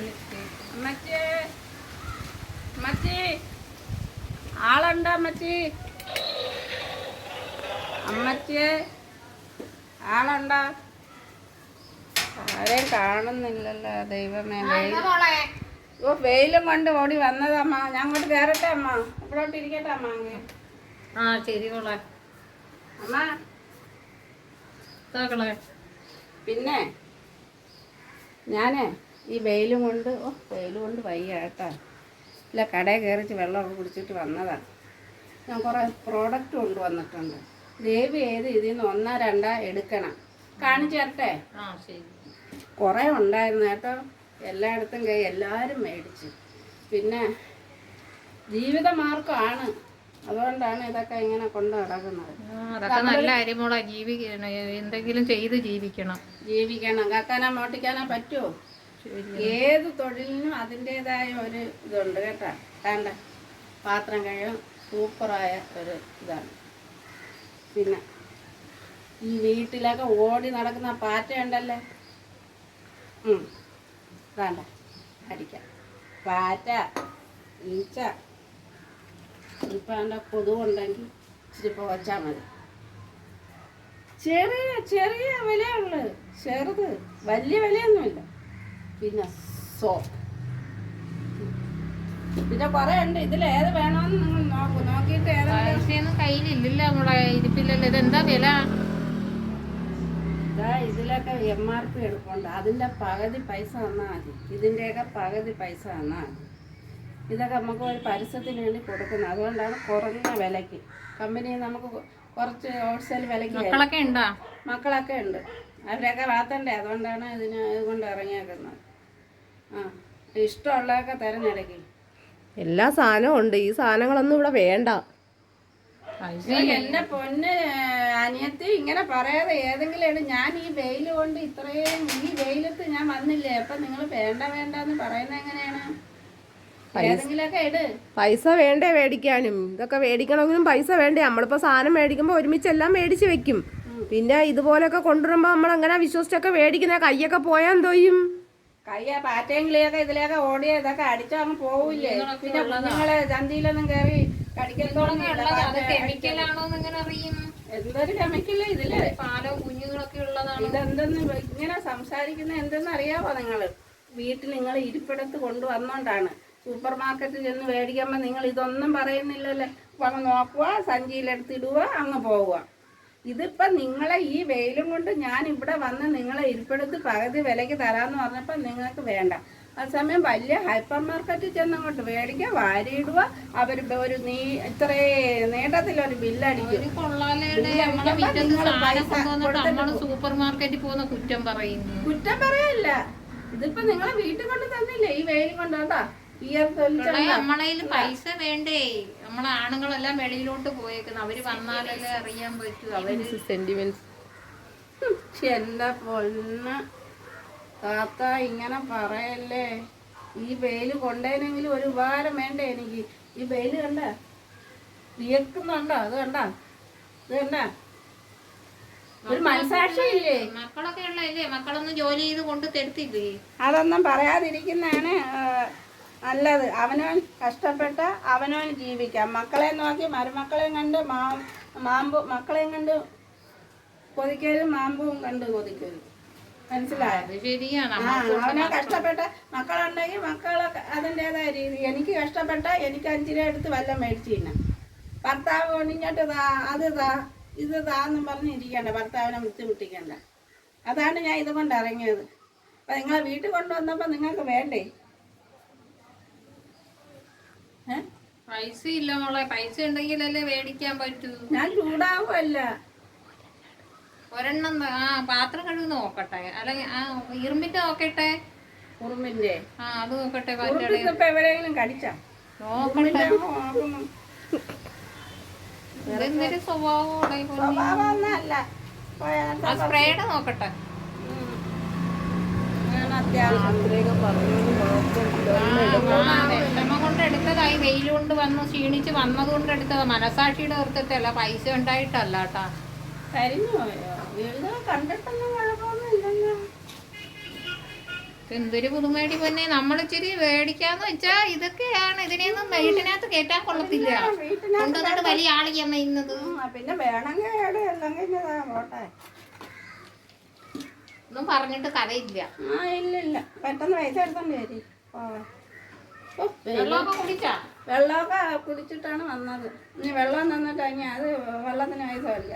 അമ്മച്ചി. അമ്മച്ചി. ആളുണ്ടോ അമ്മച്ചി? അമ്മച്ചിയെ. ആളുണ്ടോ? ആരെയും കാണുന്നില്ലല്ലോ ദൈവമേ. വെയിൽ ഓ വെയിലും കൊണ്ട് ഓടി വന്നതമ്മ. ഞാൻ അങ്ങോട്ട് കയറട്ടെ അമ്മ. ഇവിടോട്ട് ഇരിക്കട്ടെ അമ്മ അങ്ങ്. ആ ശരി മോളെ. അമ്മ. താക്കളെ പിന്നെ ഞാനേ ഈ വെയിലും കൊണ്ട് ഓ വെയിൽ കൊണ്ട് വയ്യ കേട്ടോ. ഇല്ല കടയിൽ കയറിച്ച് വെള്ളമൊക്കെ കുടിച്ചിട്ട് വന്നതാണ് ഞാൻ കുറേ പ്രോഡക്റ്റ് കൊണ്ടുവന്നിട്ടുണ്ട് ദേവി ഏത് ഇതിൽ നിന്ന് ഒന്നാ രണ്ടാ എടുക്കണം. കാണിച്ചു തരട്ടെ? കുറേ ഉണ്ടായിരുന്നു കേട്ടോ. എല്ലായിടത്തും കൈ എല്ലാവരും മേടിച്ചു. പിന്നെ ജീവിതമാർഗമാണ് അതുകൊണ്ടാണ് ഇതൊക്കെ ഇങ്ങനെ കൊണ്ട് നടക്കുന്നത്. അതൊക്കെ നല്ല അരിമോളെ ജീവിക്കണം എന്തെങ്കിലും ചെയ്ത് ജീവിക്കണം. ജീവിക്കണം. കാക്കാനോ മോട്ടിക്കാനോ പറ്റുമോ ഏത് തൊഴിലിനും അതിന്റെതായ ഒരു ഇതുണ്ട് കേട്ടാ. വേണ്ട. പാത്രം കഴിയും സൂപ്പറായ ഒരു ഇതാണ്. പിന്നെ ഈ വീട്ടിലൊക്കെ ഓടി നടക്കുന്ന പാറ്റ ഉണ്ടല്ലേ. വേണ്ട. അടിക്കാം. പാറ്റ ഈച്ച ഇപ്പം എന്റെ കൊതുകുണ്ടെങ്കിൽ ഇച്ചിരി പോച്ചാൽ മതി. ചെറിയ ചെറിയ വിലയുള്ളു ചെറുത്. വലിയ വിലയൊന്നുമില്ല. പിന്നെ സോപ്പ്. പിന്നെ കുറെ ഉണ്ട്. ഇതിൽ ഏത് വേണമെന്ന് നിങ്ങൾ നോക്കൂ. നോക്കിയിട്ട് ഏതാ കയ്യിലില്ലല്ലോ നമ്മളെ ഇരിപ്പില്ലല്ലോ. ഇതെന്താ വില? ഇതാ ഇതിലൊക്കെ എം ആർ പി എടുപ്പുണ്ട്. അതിന്റെ പകുതി പൈസ തന്നാൽ മതി. ഇതിന്റെയൊക്കെ പകുതി പൈസ തന്നാൽ മതി. ഇതൊക്കെ നമുക്ക് ഒരു പരസ്യത്തിന് വേണ്ടി കൊടുക്കുന്നത് അതുകൊണ്ടാണ് കുറഞ്ഞ വിലയ്ക്ക്. കമ്പനി നമുക്ക് കുറച്ച് ഹോൾസെയിൽ വിലയ്ക്ക്. മക്കളൊക്കെ ഉണ്ടോ? മക്കളൊക്കെ ഉണ്ട്. അവരെയൊക്കെ വളർത്തണ്ടേ? അതുകൊണ്ടാണ് ഇതിന് ഇതുകൊണ്ട് ഇറങ്ങിയേക്കുന്നത്. ഇഷ്ടമുള്ളതൊക്കെ തിരഞ്ഞെടുക്കും. എല്ലാ സാധനവും ഉണ്ട്. ഈ സാധനങ്ങളൊന്നും ഇവിടെ വേണ്ട. എന്റെ പൊന്ന് അനിയത്തി ഇങ്ങനെ പറയാതെ ഏതെങ്കിലും ഞാൻ ഈ വെയിൽ കൊണ്ട് ഇത്രയും ഈ വെയിലത്ത് ഞാൻ വന്നില്ലേ? അപ്പൊ നിങ്ങൾ വേണ്ട വേണ്ട എന്ന് പറയുന്നത് എങ്ങനെയാണ്? പൈസ വേണ്ടേ മേടിക്കാനും. ഇതൊക്കെ മേടിക്കണമെങ്കിലും പൈസ വേണ്ടേ. നമ്മളിപ്പോ സാധനം മേടിക്കുമ്പോൾ ഒരുമിച്ചെല്ലാം മേടിച്ച് വെക്കും. പിന്നെ ഇതുപോലൊക്കെ കൊണ്ടുവരുമ്പോ നമ്മൾ അങ്ങനെ വിശ്വസിച്ചൊക്കെ മേടിക്കുന്ന കൈയൊക്കെ പോയാൻ എന്തോ ചെയ്യും കയ്യ പാറ്റയും കിളിയൊക്കെ ഇതിലേക്ക് ഓടിയ ഇതൊക്കെ അടിച്ചോ അങ്ങ് പോവില്ലേ? പിന്നെ കുഞ്ഞുങ്ങളെ ചന്തിയിലൊന്നും കയറി കടിക്കത്തോളം എന്തൊരു കെമിക്കൽ ഇതിൽ? പാലോ കുഞ്ഞുങ്ങളൊക്കെ ഉള്ളതാണ്? ഇതെന്തെന്ന് ഇങ്ങനെ സംസാരിക്കുന്ന എന്തെന്ന് അറിയാമോ നിങ്ങൾ വീട്ടിൽ നിങ്ങൾ ഇരിപ്പിടത്ത് കൊണ്ടുവന്നോണ്ടാണ്. സൂപ്പർ മാർക്കറ്റിൽ ചെന്ന് മേടിക്കുമ്പോൾ നിങ്ങൾ ഇതൊന്നും പറയുന്നില്ലല്ലേ? അപ്പൊ അങ്ങ് നോക്കുക സഞ്ചിയിലെടുത്തിടുക അങ്ങ് പോവുക ഇതിപ്പം നിങ്ങളെ ഈ വെയിലും കൊണ്ട് ഞാൻ ഇവിടെ വന്ന് നിങ്ങളെ ഇരിപ്പിടത്ത് പകുതി വിലയ്ക്ക് തരാമെന്ന് പറഞ്ഞപ്പോൾ നിങ്ങൾക്ക് വേണ്ട. ആ സമയം വലിയ ഹൈപ്പർ മാർക്കറ്റിൽ ചെന്ന് അങ്ങോട്ട് മേടിക്കുക വാരിയിടുക അവർ ഒരു നീ ഇത്രേ നേട്ടത്തിൽ ഒരു ബില്ലടിക്കും സൂപ്പർ മാർക്കറ്റിൽ പോകുന്ന കുറ്റം പറയുന്നു. കുറ്റം പറയല്ല. ഇതിപ്പോ നിങ്ങളെ വീട്ടിൽ കൊണ്ട് തന്നില്ലേ ഈ വിയർത്തൊലിച്ച ഇവിടെ നമ്മളതിൽ പൈസ വേണ്ടേ? നമ്മളെ ആണുങ്ങളെല്ലാം വെളിയിലോട്ട് പോയേക്കുന്നു. അവർ വന്നാലല്ലേ അറിയാൻ പറ്റൂ. അവർ സെന്റിമെന്റ്സ് എന്റെ പൊന്ന. താത്ത ഇങ്ങനെ പറയല്ലേ? ഈ വെയിൽ കൊണ്ടേനെങ്കിലും ഒരു ഉപകാരം വേണ്ടേ എനിക്ക്? ഈ വെയിൽ കണ്ട? വിയക്കുന്നുണ്ടോ അത് കണ്ട? ഇത് കണ്ട? ഒരു മനസാക്ഷില്ലേ മക്കളൊക്കെ ഉള്ളതല്ലേ? മക്കളൊന്നും ജോലി ചെയ്ത് കൊണ്ട് തരുത്തില്ലേ? അതൊന്നും പറയാതിരിക്കുന്നതാണ്. നല്ലത്. അവനവൻ കഷ്ടപ്പെട്ട അവനവൻ ജീവിക്കാം. മക്കളെ നോക്കി മരുമക്കളെയും കണ്ട് മാ മാമ്പ് മക്കളെയും കണ്ട് കൊതിക്കരുത് മാമ്പും കണ്ട് കൊതിക്കരുത് മനസ്സിലായോ? അത് ശരിയാണ്. ആ അവനെ കഷ്ടപ്പെട്ട മക്കളുണ്ടെങ്കിൽ മക്കളെ അതിന്റെതായ രീതി. എനിക്ക് കഷ്ടപ്പെട്ട എനിക്ക് അഞ്ച് രൂപ എടുത്ത് വല്ല മേടിച്ചു തിന്നാം. ഭർത്താവ് കൊണ്ടിങ്ങോട്ട് താ അത് താ ഇത് താന്നും പറഞ്ഞ് ഇരിക്കണ്ട. ഭർത്താവിനെ ബുദ്ധിമുട്ടിക്കണ്ട. അതാണ് ഞാൻ ഇത് കൊണ്ട് ഇറങ്ങിയത്. അപ്പം നിങ്ങളെ വീട്ടിൽ കൊണ്ടുവന്നപ്പോൾ നിങ്ങൾക്ക് വേണ്ടേ? പൈസ ഇല്ല മോളെ പൈസ ഉണ്ടെങ്കിലല്ലേ മേടിക്കാൻ പറ്റൂ? ഞാൻ ചൂടാവുമല്ല ഒരെണ്ണം ആ പാത്രം കഴിവ് നോക്കട്ടെ. അല്ലെങ്കിൽ ആ ഇരുമ്പിന്റെ നോക്കട്ടെ. ഉറുമ്പിന്റെ. ആ അത് നോക്കട്ടെ എവിടെയെങ്കിലും കടിച്ചാ? നോക്കുന്നു ഇതെന്തൊരു സ്വഭാവം ആ സ്പ്രേയുടെ നോക്കട്ടെ. ഞാൻ അത്യാവശ്യം. എടുത്തതായി വെയിൽ കൊണ്ട് വന്ന് ക്ഷീണിച്ച് വന്നത് കൊണ്ട് എടുത്തതാ. മനസാക്ഷിയുടെ നിർത്തത്തല്ല പൈസ ഉണ്ടായിട്ടല്ല കേട്ടാ കരിഞ്ഞു കണ്ടിട്ടൊന്നും എന്തൊരു പുതുമേടി പൊന്നെ. നമ്മളിച്ചിരി മേടിക്കാന്ന് വെച്ചാ ഇതൊക്കെയാണ്. ഇതിനെയൊന്നും വീട്ടിനകത്ത് കേറ്റാൻ കൊള്ളത്തില്ല. കൊണ്ടുവന്നിട്ട് വലിയ ആളിയമ്മ ഇന്നത്. പിന്നെ വേണമെങ്കിൽ ഒന്നും പറഞ്ഞിട്ട് കഥയില്ല. ആ പെട്ടെന്ന് പൈസ എടുത്തോണ്ട് വരി. വെള്ളമൊക്കെ കുടിച്ചാ? വെള്ളമൊക്കെ കുടിച്ചിട്ടാണ് വന്നത്. ഇനി വെള്ളം തന്നിട്ട് അത് വെള്ളത്തിന് പൈസ